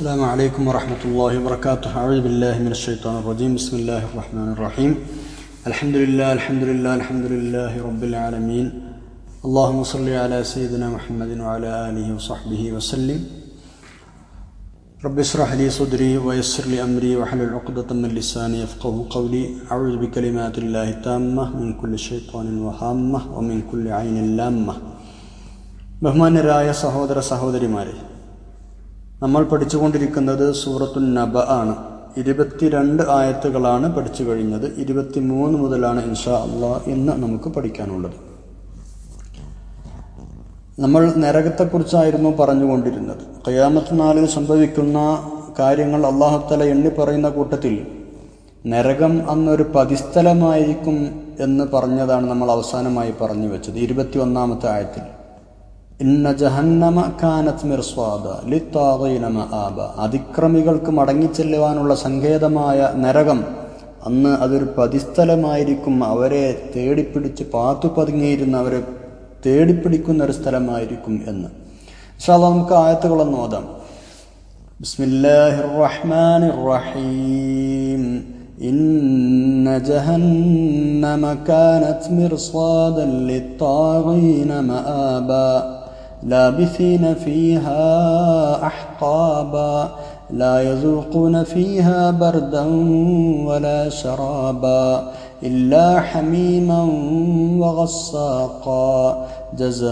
السلام عليكم ورحمة الله وبركاته أعوذ بالله من الشيطان الرجيم بسم الله الرحمن الرحيم الحمد لله الحمد لله الحمد لله رب العالمين اللهم صل على سيدنا محمد وعلى آله وصحبه وسلم رب اشرح لي صدري ويسر لي أمري واحلل عقدة من لساني يفقه قولي أعوذ بكلمات الله التامة من كل شيطان وهامة ومن كل عين لامة ബഹുമാന്യരായ സഹോദര സഹോദരിമാരെ നമ്മൾ പഠിച്ചുകൊണ്ടിരിക്കുന്നത് സൂറത്തുൻ നബ ആണ്. ഇരുപത്തിരണ്ട് ആയത്തുകളാണ് പഠിച്ചു കഴിഞ്ഞത്. ഇരുപത്തിമൂന്ന് മുതലാണ് ഇൻഷാ അള്ളാ എന്ന് നമുക്ക് പഠിക്കാനുള്ളത്. നമ്മൾ നരകത്തെക്കുറിച്ചായിരുന്നു പറഞ്ഞുകൊണ്ടിരുന്നത്. കയ്യാമത്ത് നാളിൽ സംഭവിക്കുന്ന കാര്യങ്ങൾ അള്ളാഹുത്തല എണ്ണി പറയുന്ന കൂട്ടത്തിൽ നരകം അന്നൊരു പതിസ്ഥലമായിരിക്കും എന്ന് പറഞ്ഞതാണ് നമ്മൾ അവസാനമായി പറഞ്ഞു വെച്ചത്. ഇരുപത്തി ഒന്നാമത്തെ ആയത്തിൽ. ഇന്ന ജഹന്നമ കാനത്ത് മിർസ്വാദ ലിത്താഗീന മആബ അതിക്രമികൾക്ക് മടങ്ങിച്ചെല്ലുവാനുള്ള സങ്കേതമായ നരകം അന്ന് അതൊരു പതിസ്ഥലമായിരിക്കും അവരെ തേടിപ്പിടിച്ച് പാത്തു പതുങ്ങിയിരുന്ന അവരെ തേടിപ്പിടിക്കുന്ന ഒരു സ്ഥലമായിരിക്കും എന്ന് ഇൻഷാല്ലാ നമുക്ക് ആയത്തുകളൊന്ന് ഓതാം ബിസ്മില്ലാഹിർ റഹ്മാനിർ റഹീം إن جهنم كانت مرصادا للطاغين مآبا لابثين فيها أحقابا لا يذوقون فيها بردا ولا شرابا إلا حميما وغساقا جزاء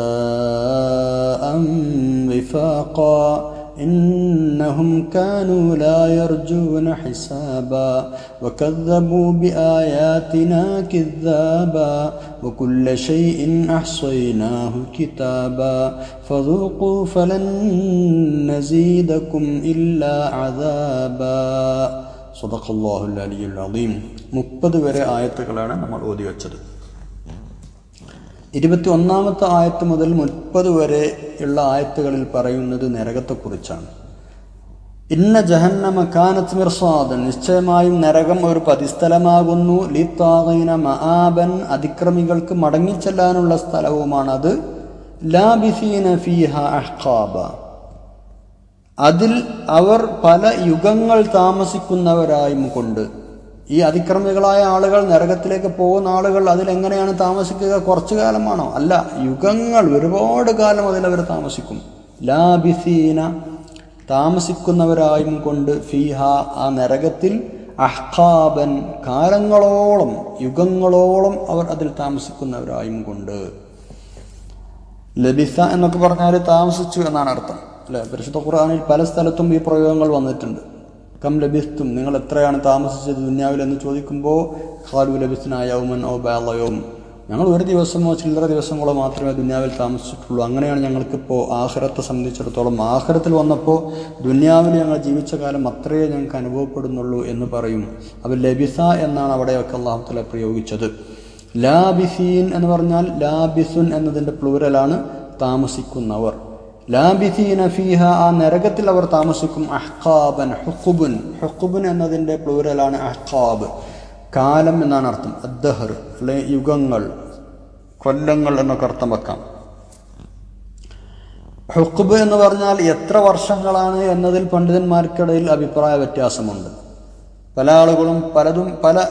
وفاقا. إنهم كانوا لا يرجون حسابا وكذبوا بآياتنا كذابا وكل شيء أحصيناه كتابا فذوقوا فلن نزيدكم إلا عذابا صدق الله العلي العظيم മുപ്പത് വരെ ആയത്തുകളാണ് നമ്മൾ ഓതി വച്ചത് ഇരുപത്തി ഒന്നാമത്തെ ആയത്ത് മുതൽ മുപ്പത് വരെ ഉള്ള ആയത്തുകളിൽ പറയുന്നത് നരകത്തെക്കുറിച്ചാണ്. ഇന്ന ജഹന്നമ കാനത്ത് മിർസാദൻ നിശ്ചയമായും നരകം ഒരു പതിസ്ഥലമാകുന്നു. ലിത്താഗീന മഹാബൻ അതിക്രമികൾക്ക് മടങ്ങിച്ചെല്ലാനുള്ള സ്ഥലവുമാണത്. ലാബിസീന ഫീഹ അഹ്ഖാബ. അതിൽ അവർ പല യുഗങ്ങൾ താമസിക്കുന്നവരായും കൊണ്ട് ഈ അതിക്രമികളായ ആളുകൾ നരകത്തിലേക്ക് പോകുന്ന ആളുകൾ അതിലെങ്ങനെയാണ് താമസിക്കുക? കുറച്ചു കാലമാണോ അല്ല യുഗങ്ങൾ ഒരുപാട് കാലം അതിലവർ താമസിക്കും. ലാബിസീന താമസിക്കുന്നവരായും കൊണ്ട് ഫീഹ ആ നരകത്തിൽ അഹ്ഖാബൻ കാലങ്ങളോളം യുഗങ്ങളോളം അവർ അതിൽ താമസിക്കുന്നവരായും കൊണ്ട്. ലബിസ എന്നൊക്കെ പറഞ്ഞാൽ താമസിച്ചു എന്നാണ് അർത്ഥം. അല്ലെ? പരിശുദ്ധ ഖുർആാനിൽ പല സ്ഥലത്തും ഈ പ്രയോഗങ്ങൾ വന്നിട്ടുണ്ട്. കം ലഭിസ്തും? നിങ്ങൾ എത്രയാണ് താമസിച്ചത് ദുന്യാവിൽ എന്ന് ചോദിക്കുമ്പോൾ ഖാലു ലഭിസ്നായവുമൻ ഓ ബാലയോം ഞങ്ങൾ ഒരു ദിവസമോ ചില്ലറ ദിവസങ്ങളോ മാത്രമേ ദുന്യാവിൽ താമസിച്ചിട്ടുള്ളൂ. അങ്ങനെയാണ് ഞങ്ങൾക്കിപ്പോൾ ആഹ്റത്തെ സംബന്ധിച്ചിടത്തോളം. ആഹ്റത്തിൽ വന്നപ്പോൾ ദുന്യാവിൽ ഞങ്ങൾ ജീവിച്ച കാലം അത്രയേ ഞങ്ങൾക്ക് അനുഭവപ്പെടുന്നുള്ളൂ എന്ന് പറയും. അപ്പോൾ ലബിസ എന്നാണ് അവിടെയൊക്കെ അള്ളാഹുത്തല പ്രയോഗിച്ചത്. ലാബിസീൻ എന്ന് പറഞ്ഞാൽ ലാബിസുൻ എന്നതിന്റെ പ്ലൂരലാണ് താമസിക്കുന്നവർ. ലാബിസീന ഫീഹ ആ നരകത്തിൽ അവർ താമസിക്കും. അഹ്ഖാബൻ ഹുക്കുബുൻ ഹുക്കുബുൻ എന്നതിന്റെ പ്ലൂരലാണ് അഹ്ഖാബ് കാലം എന്നാണ് അർത്ഥം. അദ്ദഹർ അല്ലെ യുഗങ്ങൾ കൊല്ലങ്ങൾ എന്നൊക്കെ അർത്ഥം വെക്കാം. ഹുക്കുബ് എന്ന് പറഞ്ഞാൽ എത്ര വർഷങ്ങളാണ് എന്നതിൽ പണ്ഡിതന്മാർക്കിടയിൽ അഭിപ്രായ വ്യത്യാസമുണ്ട്. പല ആളുകളും പലതും പല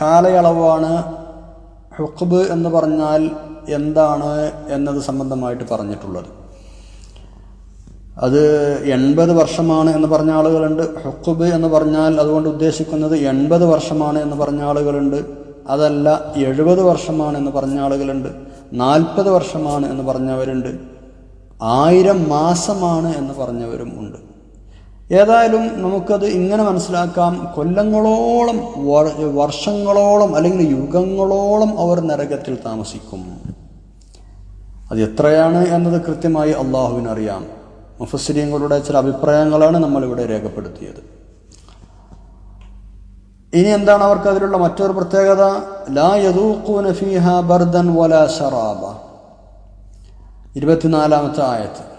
കാലയളവാണ് ഹുക്കുബ് എന്ന് പറഞ്ഞാൽ എന്താണ് എന്നത് സംബന്ധമായിട്ട് പറഞ്ഞിട്ടുള്ളത്. അത് എൺപത് വർഷമാണ് എന്ന് പറഞ്ഞ ആളുകളുണ്ട്. ഹുക്കുബ് എന്ന് പറഞ്ഞാൽ അതുകൊണ്ട് ഉദ്ദേശിക്കുന്നത് എൺപത് വർഷമാണ് എന്ന് പറഞ്ഞ ആളുകളുണ്ട്. അതല്ല എഴുപത് വർഷമാണ് എന്ന് പറഞ്ഞ ആളുകളുണ്ട്. നാൽപ്പത് വർഷമാണ് എന്ന് പറഞ്ഞവരുണ്ട്. ആയിരം മാസമാണ് എന്ന് പറഞ്ഞവരും ഉണ്ട്. ഏതായാലും നമുക്കത് ഇങ്ങനെ മനസ്സിലാക്കാം. കൊല്ലങ്ങളോളം വർഷങ്ങളോളം അല്ലെങ്കിൽ യുഗങ്ങളോളം അവർ നരകത്തിൽ താമസിക്കും. അത് എത്രയാണ് എന്നത് കൃത്യമായി അള്ളാഹുവിനറിയാം. മുഫസ്സിരിയങ്ങളുടെ ചില അഭിപ്രായങ്ങളാണ് നമ്മളിവിടെ രേഖപ്പെടുത്തിയത്. ഇനി എന്താണ് അവർക്ക് അതിലുള്ള മറ്റൊരു പ്രത്യേകത? ലാ യദൂഖൂന ഫീഹ ബർദൻ വല ശറാബ ഇരുപത്തിനാലാമത്തെ ആയത്ത്.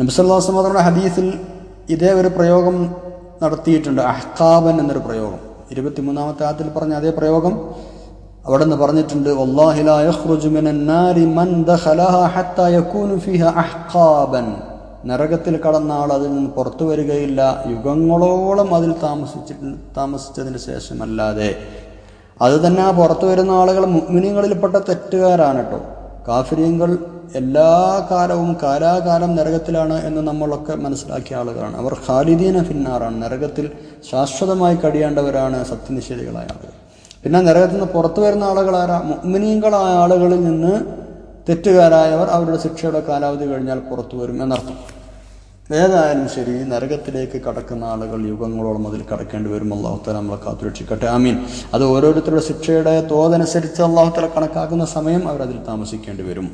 നബിസല്ലാസ് മാത്രയുടെ ഹദീസിൽ ഇതേ ഒരു പ്രയോഗം നടത്തിയിട്ടുണ്ട്. അഹ്കാബൻ എന്നൊരു പ്രയോഗം. ഇരുപത്തിമൂന്നാമത്തെ ആയത്തിൽ പറഞ്ഞ അതേ പ്രയോഗം. അവിടെ നിന്ന് പറഞ്ഞിട്ടുണ്ട് "വല്ലാഹി ലാ യഖ്റുജു മൻ ദഖലഹ ഹത്താ യകൂനു ഫീഹ അഹ്കാബൻ നരകത്തിൽ കടന്ന ആൾ അതിൽ നിന്ന് പുറത്തു വരികയില്ല. യുഗങ്ങളോളം അതിൽ താമസിച്ചിട്ട് താമസിച്ചതിന് ശേഷമല്ലാതെ. അത് തന്നെ ആ പുറത്തു വരുന്ന ആളുകൾ മുഗ്മിനികളിൽപ്പെട്ട തെറ്റുകാരാണ് കേട്ടോ കാഫര്യങ്ങൾ എല്ലാ കാലവും കാലാകാലം നരകത്തിലാണ് എന്ന് നമ്മളൊക്കെ മനസ്സിലാക്കിയ ആളുകളാണ്. അവർ ഖാലിദീന ഫിന്നാറാണ്. നരകത്തിൽ ശാശ്വതമായി കഴിയേണ്ടവരാണ് സത്യനിഷേധികളായ ആളുകൾ. പിന്നെ നരകത്തിൽ നിന്ന് പുറത്തു വരുന്ന ആളുകളാരാ മുഗ്മിനീങ്ങളായ ആളുകളിൽ നിന്ന് തെറ്റുകാരായവർ അവരുടെ ശിക്ഷയുടെ കാലാവധി കഴിഞ്ഞാൽ പുറത്തു വരും എന്നർത്ഥം. ഏതായാലും ശരി നരകത്തിലേക്ക് കടക്കുന്ന ആളുകൾ യുഗങ്ങളോളം അതിൽ കടക്കേണ്ടി വരും. അള്ളാഹുത്തല നമ്മളെ കാത്തുരക്ഷിക്കട്ടെ ആമീൻ. അത് ഓരോരുത്തരുടെ ശിക്ഷയുടെ തോതനുസരിച്ച് അള്ളാഹുത്തല കണക്കാക്കുന്ന സമയം അവർ അതിൽ താമസിക്കേണ്ടി വരും.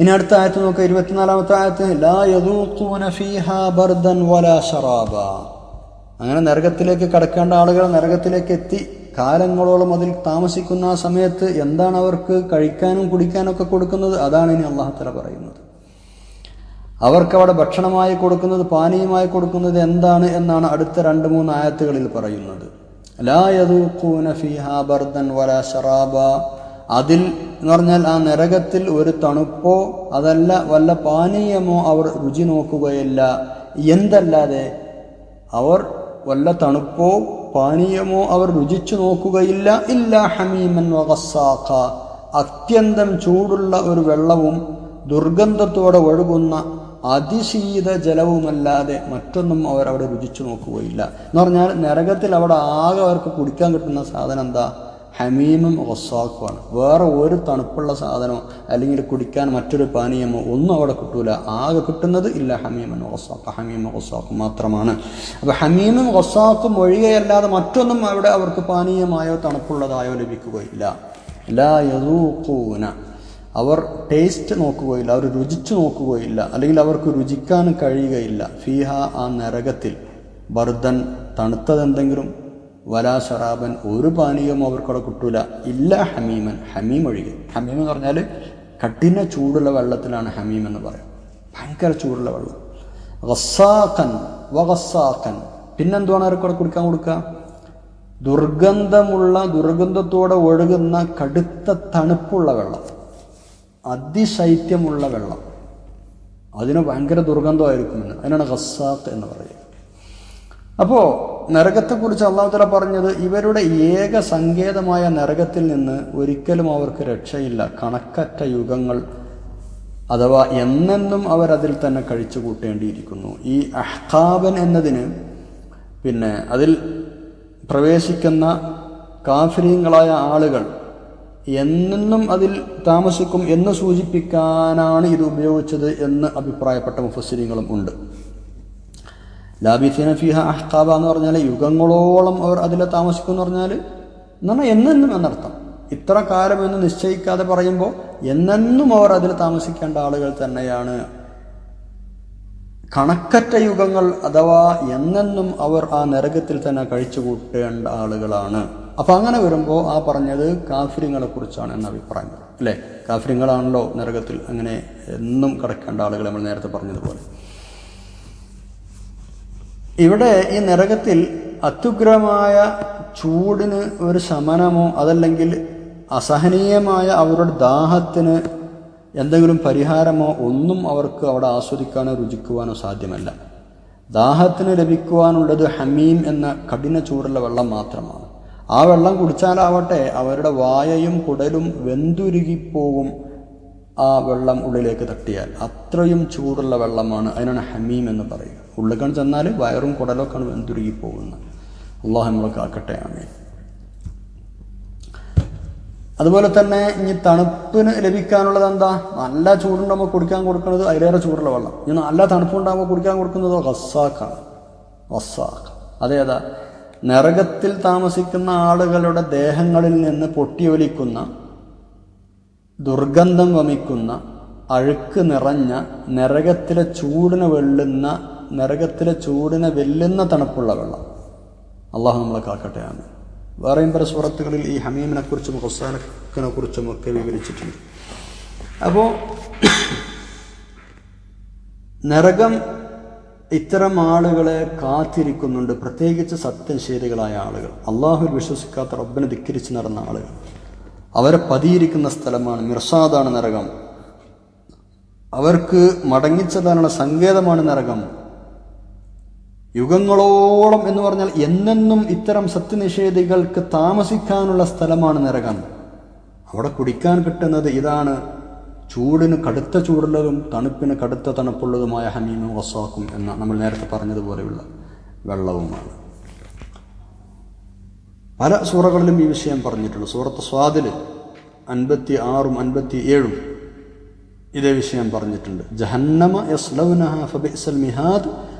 ഇനി അടുത്ത ആയത്ത് നോക്കുക ഇരുപത്തിനാലാമത്തെ ആയത്ത് ലാ ഫീഹാ ബർദൻ വലാ ശറാബ അങ്ങനെ നരകത്തിലേക്ക് കടക്കേണ്ട ആളുകൾ നരകത്തിലേക്ക് എത്തി കാലങ്ങളോളം അതിൽ താമസിക്കുന്ന ആ സമയത്ത് എന്താണ് അവർക്ക് കഴിക്കാനും കുടിക്കാനും ഒക്കെ കൊടുക്കുന്നത്? അതാണ് ഇനി അള്ളാഹത്തല പറയുന്നത്. അവർക്ക് അവിടെ ഭക്ഷണമായി കൊടുക്കുന്നത് പാനീയമായി കൊടുക്കുന്നത് എന്താണ് എന്നാണ് അടുത്ത രണ്ട് മൂന്ന് ആയത്തുകളിൽ പറയുന്നത്. അതിൽ എന്ന് പറഞ്ഞാൽ ആ നരകത്തിൽ ഒരു തണുപ്പോ അതല്ല വല്ല പാനീയമോ അവർ രുചി നോക്കുകയില്ല. എന്തല്ലാതെ? അവർ വല്ല തണുപ്പോ പാനീയമോ അവർ രുചിച്ചു നോക്കുകയില്ല. ഇല്ല ഹമീമൻ വകസാഖ അത്യന്തം ചൂടുള്ള ഒരു വെള്ളവും ദുർഗന്ധത്തോടെ ഒഴുകുന്ന അതിശീത ജലവുമല്ലാതെ മറ്റൊന്നും അവർ അവിടെ രുചിച്ചു നോക്കുകയില്ല. എന്ന് പറഞ്ഞാൽ നരകത്തിൽ അവിടെ ആകെ അവർക്ക് കുടിക്കാൻ കിട്ടുന്ന സാധനം എന്താ? ഹമീമും ഒസാക്കുമാണ് വേറെ ഒരു തണുപ്പുള്ള സാധനമോ അല്ലെങ്കിൽ കുടിക്കാൻ മറ്റൊരു പാനീയമോ ഒന്നും അവിടെ കിട്ടൂല. ആകെ കിട്ടുന്നത് ഇല്ല ഹമീമൻ ഒസാക്ക് ഹമീമും ഒസാക്കും മാത്രമാണ്. അപ്പോൾ ഹമീമും ഒസാക്കും ഒഴികെയല്ലാതെ മറ്റൊന്നും അവിടെ അവർക്ക് പാനീയമായോ തണുപ്പുള്ളതായോ ലഭിക്കുകയില്ല. ലാ യദൂഖൂന. അവർ ടേസ്റ്റ് നോക്കുകയില്ല അവർ രുചിച്ചു നോക്കുകയില്ല അല്ലെങ്കിൽ അവർക്ക് രുചിക്കാൻ കഴിയുകയില്ല. ഫീഹ ആ നരകത്തിൽ. ബർദൻ തണുത്തതെന്തെങ്കിലും വലാ ഷറാബൻ ഒരു പാനീയവും അവർക്കവിടെ കിട്ടൂല. ഇല്ല ഹമീമൻ ഹമീം ഒഴികെ. ഹമീം എന്ന് പറഞ്ഞാൽ കഠിന ചൂടുള്ള വെള്ളത്തിലാണ് ഹമീം എന്ന് പറയുന്നത് ഭയങ്കര ചൂടുള്ള വെള്ളം. ഗസ്സാഖൻ വസാഖൻ പിന്നെന്തുവാണ് അവർക്കവിടെ കുടിക്കാൻ കൊടുക്കുക ദുർഗന്ധമുള്ള ദുർഗന്ധത്തോടെ ഒഴുകുന്ന കടുത്ത തണുപ്പുള്ള വെള്ളം. അതിശൈത്യമുള്ള വെള്ളം. അതിന് ഭയങ്കര ദുർഗന്ധമായിരിക്കുമെന്ന് അതിനാണ് ഹസാഖ് എന്ന് പറയുക. അപ്പോൾ നരകത്തെക്കുറിച്ച് അള്ളാഹുത്തല പറഞ്ഞത് ഇവരുടെ ഏക സങ്കേതമായ നരകത്തിൽ നിന്ന് ഒരിക്കലും അവർക്ക് രക്ഷയില്ല. കണക്കറ്റ യുഗങ്ങൾ അഥവാ എന്നെന്നും അവരതിൽ തന്നെ കഴിച്ചു കൂട്ടേണ്ടിയിരിക്കുന്നു. ഈ അഹ്കാബൻ എന്നതിന് പിന്നെ അതിൽ പ്രവേശിക്കുന്ന കാഫിരീങ്ങളായ ആളുകൾ എന്നെന്നും അതിൽ താമസിക്കും എന്ന് സൂചിപ്പിക്കാനാണ് ഇത് ഉപയോഗിച്ചത് എന്ന് അഭിപ്രായപ്പെട്ട മുഫസ്സിരിങ്ങളും ഉണ്ട്. ലാബിസീന ഫിഹ അഹ്കാബ എന്ന് പറഞ്ഞാൽ യുഗങ്ങളോളം അവർ അതിൽ താമസിക്കും എന്ന് പറഞ്ഞാൽ എന്ന് പറഞ്ഞാൽ എന്നെന്നും എന്നർത്ഥം. ഇത്ര കാലം എന്ന് നിശ്ചയിക്കാതെ പറയുമ്പോൾ എന്നെന്നും അവർ അതിൽ താമസിക്കേണ്ട ആളുകൾ തന്നെയാണ്. കണക്കറ്റ യുഗങ്ങൾ അഥവാ എന്നെന്നും അവർ ആ നരകത്തിൽ തന്നെ കഴിച്ചു കൂട്ടേണ്ട ആളുകളാണ്. അപ്പൊ അങ്ങനെ വരുമ്പോൾ ആ പറഞ്ഞത് കാഫര്യങ്ങളെ കുറിച്ചാണ് എന്ന അഭിപ്രായം. അല്ലേ? കാഫര്യങ്ങളാണല്ലോ നരകത്തിൽ അങ്ങനെ എന്നും കിടക്കേണ്ട ആളുകൾ നമ്മൾ നേരത്തെ പറഞ്ഞതുപോലെ. ഇവിടെ ഈ നരകത്തിൽ അത്യുഗ്രമായ ചൂടിന് ഒരു ശമനമോ അതല്ലെങ്കിൽ അസഹനീയമായ അവരുടെ ദാഹത്തിന് എന്തെങ്കിലും പരിഹാരമോ ഒന്നും അവർക്ക് അവിടെ ആസ്വദിക്കാനോ രുചിക്കുവാനോ സാധ്യമല്ല. ദാഹത്തിന് ലഭിക്കുവാനുള്ളത് ഹമീം എന്ന കഠിന ചൂടുള്ള വെള്ളം മാത്രമാണ്. ആ വെള്ളം കുടിച്ചാലാവട്ടെ അവരുടെ വായയും കുടലും വെന്തുരുകിപ്പോവും ആ വെള്ളം ഉള്ളിലേക്ക് തട്ടിയാൽ. അത്രയും ചൂടുള്ള വെള്ളമാണ് അതിനാണ് ഹമീം എന്ന് പറയുക. ഉള്ളിക്കാൻ ചെന്നാൽ വയറും കുടലൊക്കെയാണ് വെന്തുരുകി പോകുന്നത് അള്ളാഹു നമ്മളെ കാക്കട്ടെ ആമേ അതുപോലെ തന്നെ ഇനി തണുപ്പിന് ലഭിക്കാനുള്ളത് എന്താ നല്ല ചൂടുണ്ടാകുമ്പോൾ കുടിക്കാൻ കൊടുക്കുന്നത് അതിലേറെ ചൂടുള്ള വെള്ളം. ഇനി നല്ല തണുപ്പുണ്ടാകുമ്പോൾ കുടിക്കാൻ കൊടുക്കുന്നത് ഗസ്സാക്കാണ് അതെ അതേതാ? നരകത്തിൽ താമസിക്കുന്ന ആളുകളുടെ ദേഹങ്ങളിൽ നിന്ന് പൊട്ടിയൊലിക്കുന്ന ദുർഗന്ധം വമിക്കുന്ന അഴുക്ക് നിറഞ്ഞ നരകത്തിലെ ചൂടിന് വെള്ളുന്ന നരകത്തിലെ ചൂടിനെ വെല്ലുന്ന തണുപ്പുള്ള വെള്ളം. അള്ളാഹു നമ്മളെ കാക്കട്ടെ ആണ് വേറെയും പല സുഹൃത്തുക്കളിൽ ഈ ഹമീമിനെ കുറിച്ചും ഹൊസാനക്കിനെ കുറിച്ചും ഒക്കെ വിവരിച്ചിട്ടുണ്ട്. അപ്പോൾ നരകം ഇത്തരം ആളുകളെ കാത്തിരിക്കുന്നുണ്ട്. പ്രത്യേകിച്ച് സത്യനിഷേധികളായ ആളുകൾ. അള്ളാഹുൽ വിശ്വസിക്കാത്ത റബ്ബിനെ ധിക്കരിച്ച് നടന്ന ആളുകൾ. അവരെ പതിയിരിക്കുന്ന സ്ഥലമാണ് മിർസാദാണ് നരകം. അവർക്ക് മടങ്ങിച്ചതാനുള്ള സങ്കേതമാണ് നരകം. യുഗങ്ങളോളം എന്ന് പറഞ്ഞാൽ എന്നെന്നും ഇത്തരം സത്യനിഷേധികൾക്ക് താമസിക്കാനുള്ള സ്ഥലമാണ് നരകം. അവിടെ കുടിക്കാൻ കിട്ടുന്നത് ഇതാണ് ചൂടിന് കടുത്ത ചൂടുള്ളതും തണുപ്പിന് കടുത്ത തണുപ്പുള്ളതുമായ ഹമീമും വസാക്കും എന്ന നമ്മൾ നേരത്തെ പറഞ്ഞതുപോലെയുള്ള വെള്ളവുമാണ്. പല സൂറകളിലും ഈ വിഷയം പറഞ്ഞിട്ടുണ്ട്. സൂറത്ത് സ്വാദിൽ അൻപത്തി ആറും അൻപത്തി ഏഴും ഇതേ വിഷയം പറഞ്ഞിട്ടുണ്ട്. ജഹന്നമ യസ്ലൗനഹ ഫബിസൽ മിഹാദ്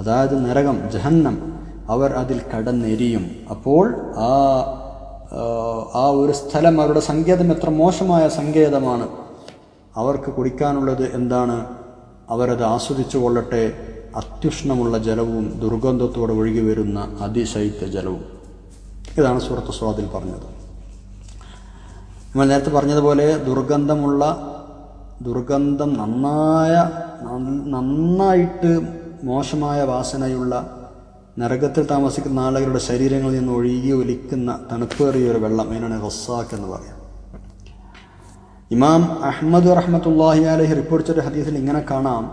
അതായത് നരകം ജഹന്നം അവർ അതിൽ കടന്നെരിയും. അപ്പോൾ ആ ആ ഒരു സ്ഥലം അവരുടെ സങ്കേതം എത്ര മോശമായ സങ്കേതമാണ്. അവർക്ക് കുടിക്കാനുള്ളത് എന്താണ്? അവരത് ആസ്വദിച്ചു കൊള്ളട്ടെ. അത്യുഷ്ണമുള്ള ജലവും ദുർഗന്ധത്തോടെ ഒഴുകി വരുന്ന അതിശൈത്യ ജലവും. ഇതാണ് സുഹൃത്ത് സ്വാദിൽ പറഞ്ഞത്. നമ്മൾ നേരത്തെ പറഞ്ഞതുപോലെ ദുർഗന്ധമുള്ള ദുർഗന്ധം നന്നായ നന്നായിട്ട് മോശമായ വാസനയുള്ള നരകത്തിൽ താമസിക്കുന്ന ആളുകളുടെ ശരീരങ്ങളിൽ നിന്ന് ഒഴുകി ഒലിക്കുന്ന തണുപ്പേറിയ ഒരു വെള്ളം അതിനാണ് റസാഖ് എന്ന് പറയാം ഇമാം അഹമ്മദ് റഹ്മത്തുല്ലാഹി അലഹി റിപ്പോർട്ട് ചെയ്ത ഹദീസിൽ ഇങ്ങനെ കാണാം.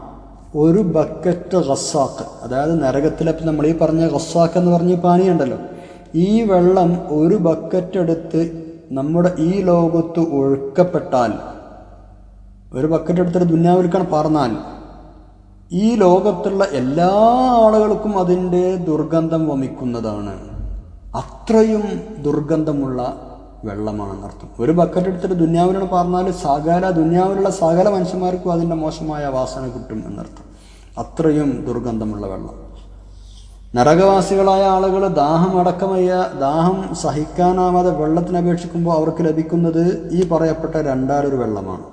ഒരു ബക്കറ്റ് റസാഖ് അതായത് നരകത്തിലെ നമ്മൾ ഈ പറഞ്ഞ റസാഖ് എന്ന് പറഞ്ഞ പാനിയുണ്ടല്ലോ ഈ വെള്ളം ഒരു ബക്കറ്റ് എടുത്ത് നമ്മുടെ ഈ ലോകത്ത് ഒഴുക്കപ്പെട്ടാൽ ഒരു ബക്കറ്റ് എടുത്തിട്ട് ദുന്യാവിൽക്കാണ് പറഞ്ഞാൽ ഈ ലോകത്തുള്ള എല്ലാ ആളുകൾക്കും അതിന്റെ ദുർഗന്ധം വമിക്കുന്നതാണ്. അത്രയും ദുർഗന്ധമുള്ള വെള്ളമാണെന്നർത്ഥം ഒരു ബക്കറ്റ് എടുത്തിട്ട് ദുന്യാവിലാണ് പറഞ്ഞാൽ സകല ദുന്യാവിലുള്ള സകല മനുഷ്യന്മാർക്കും അതിന്റെ മോശമായ വാസന കിട്ടും എന്നർത്ഥം. അത്രയും ദുർഗന്ധമുള്ള വെള്ളം. നരകവാസികളായ ആളുകൾ ദാഹം അടക്കമയ്യ ദാഹം സഹിക്കാനാവാതെ വെള്ളത്തിനപേക്ഷിക്കുമ്പോൾ അവർക്ക് ലഭിക്കുന്നത് ഈ പറയപ്പെട്ട രണ്ടാലൊരു വെള്ളമാണ്.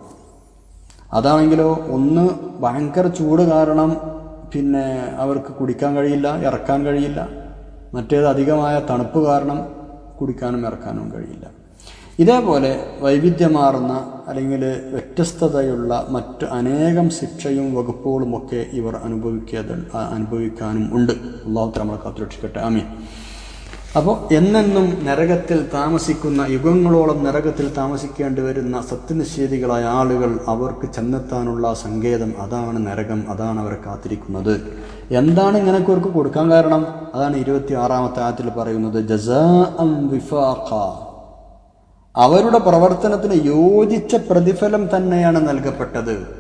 അതാണെങ്കിലോ ഒന്ന് ഭയങ്കര ചൂട് കാരണം പിന്നെ അവർക്ക് കുടിക്കാൻ കഴിയില്ല ഇറക്കാൻ കഴിയില്ല. മറ്റേത് അധികമായ തണുപ്പ് കാരണം കുടിക്കാനും ഇറക്കാനും കഴിയില്ല. ഇതേപോലെ വൈവിധ്യമാർന്ന അല്ലെങ്കിൽ വ്യത്യസ്തതയുള്ള മറ്റ് അനേകം ശിക്ഷയും വകുപ്പുകളുമൊക്കെ ഇവർ അനുഭവിക്കുക അനുഭവിക്കാനും ഉണ്ട്. അള്ളാഹു നമ്മളെ കാത്തുരക്ഷിക്കട്ടെ. ആമീൻ. അപ്പോൾ എന്നെന്നും നരകത്തിൽ താമസിക്കുന്ന യുഗങ്ങളോളം നരകത്തിൽ താമസിക്കേണ്ടി വരുന്ന സത്യനിഷേധികളായ ആളുകൾ അവർക്ക് ചെന്നെത്താനുള്ള സങ്കേതം അതാണ് നരകം അതാണ് അവർ കാത്തിരിക്കുന്നത്. എന്താണ് ഇങ്ങനെയൊക്കെ അവർക്ക് കൊടുക്കാൻ കാരണം? അതാണ് ഇരുപത്തി ആറാമത്തെ ആയത്തിൽ പറയുന്നത് അവരുടെ പ്രവർത്തനത്തിന് യോജിച്ച പ്രതിഫലം തന്നെയാണ് നൽകപ്പെട്ടത്.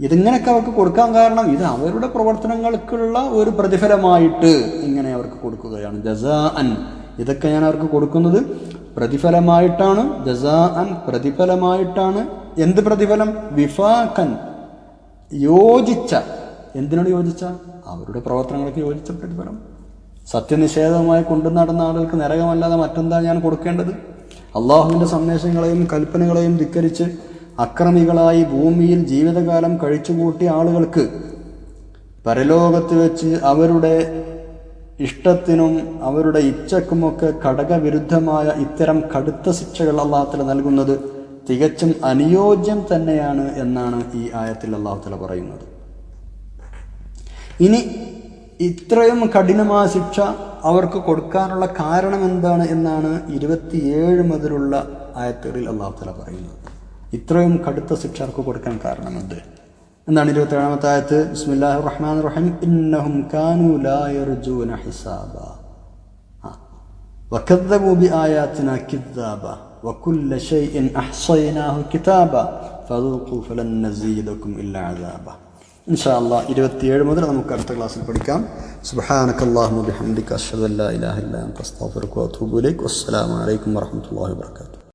ഇതിങ്ങനെയൊക്കെ അവർക്ക് കൊടുക്കാൻ കാരണം ഇത് അവരുടെ പ്രവർത്തനങ്ങൾക്കുള്ള ഒരു പ്രതിഫലമായിട്ട് ഇങ്ങനെ അവർക്ക് കൊടുക്കുകയാണ്. ജസാ അൻ ഇതൊക്കെ ഞാൻ അവർക്ക് കൊടുക്കുന്നത് പ്രതിഫലമായിട്ടാണ്. ജസാ അൻ പ്രതിഫലമായിട്ടാണ്. എന്ത് പ്രതിഫലം? വിഫാഖൻ. യോജിച്ച. എന്തിനോട് യോജിച്ച? അവരുടെ പ്രവർത്തനങ്ങൾക്ക് യോജിച്ച പ്രതിഫലം. സത്യനിഷേധമായി കൊണ്ടു നടന്ന ആളുകൾക്ക് നരകമല്ലാതെ മറ്റെന്താ ഞാൻ കൊടുക്കേണ്ടത്? അള്ളാഹുവിന്റെ സന്ദേശങ്ങളെയും കൽപ്പനകളെയും ധിക്കരിച്ച് അക്രമികളായി ഭൂമിയിൽ ജീവിതകാലം കഴിച്ചുകൂട്ടിയ ആളുകൾക്ക് പരലോകത്ത് വെച്ച് അവരുടെ ഇഷ്ടത്തിനും അവരുടെ ഇച്ഛക്കുമൊക്കെ ഘടകവിരുദ്ധമായ ഇത്തരം കടുത്ത ശിക്ഷകൾ അള്ളാഹത്തല നൽകുന്നത് തികച്ചും അനുയോജ്യം തന്നെയാണ് എന്നാണ് ഈ ആയത്തിൽ അള്ളാഹുത്തല പറയുന്നത്. ഇനി ഇത്രയും കഠിനമായ ശിക്ഷ അവർക്ക് കൊടുക്കാനുള്ള കാരണം എന്താണ് എന്നാണ് ഇരുപത്തിയേഴ് മുതലുള്ള ആയത്തുകളിൽ അള്ളാഹുത്തല പറയുന്നത്. ഇത്രയും കടുത്ത ശിക്ഷ അവർക്ക് കൊടുക്കാൻ കാരണമെന്ത് എന്താണ് ഇരുപത്തി ഏഴാമത്തെ ആയത്ത് ബിസ്മില്ലാഹി റഹ്മാൻ റഹീം ഇന്നഹും കാനു ലാ യർജൂന ഹിസാബ وكذبوا بآياتنا كذابا وكل شيء أحصيناه كتابا فذوقوا فلن نزيدكم إلا عذابا إن شاء الله ഇരുപത്തിയേഴ് മുതൽ നമുക്ക് അടുത്ത ക്ലാസ്സിൽ പഠിക്കാം سبحانك اللهم وبحمدك أشهد أن لا إله إلا أنت أستغفرك وأتوب إليك والسلام عليكم ورحمة الله وبركاته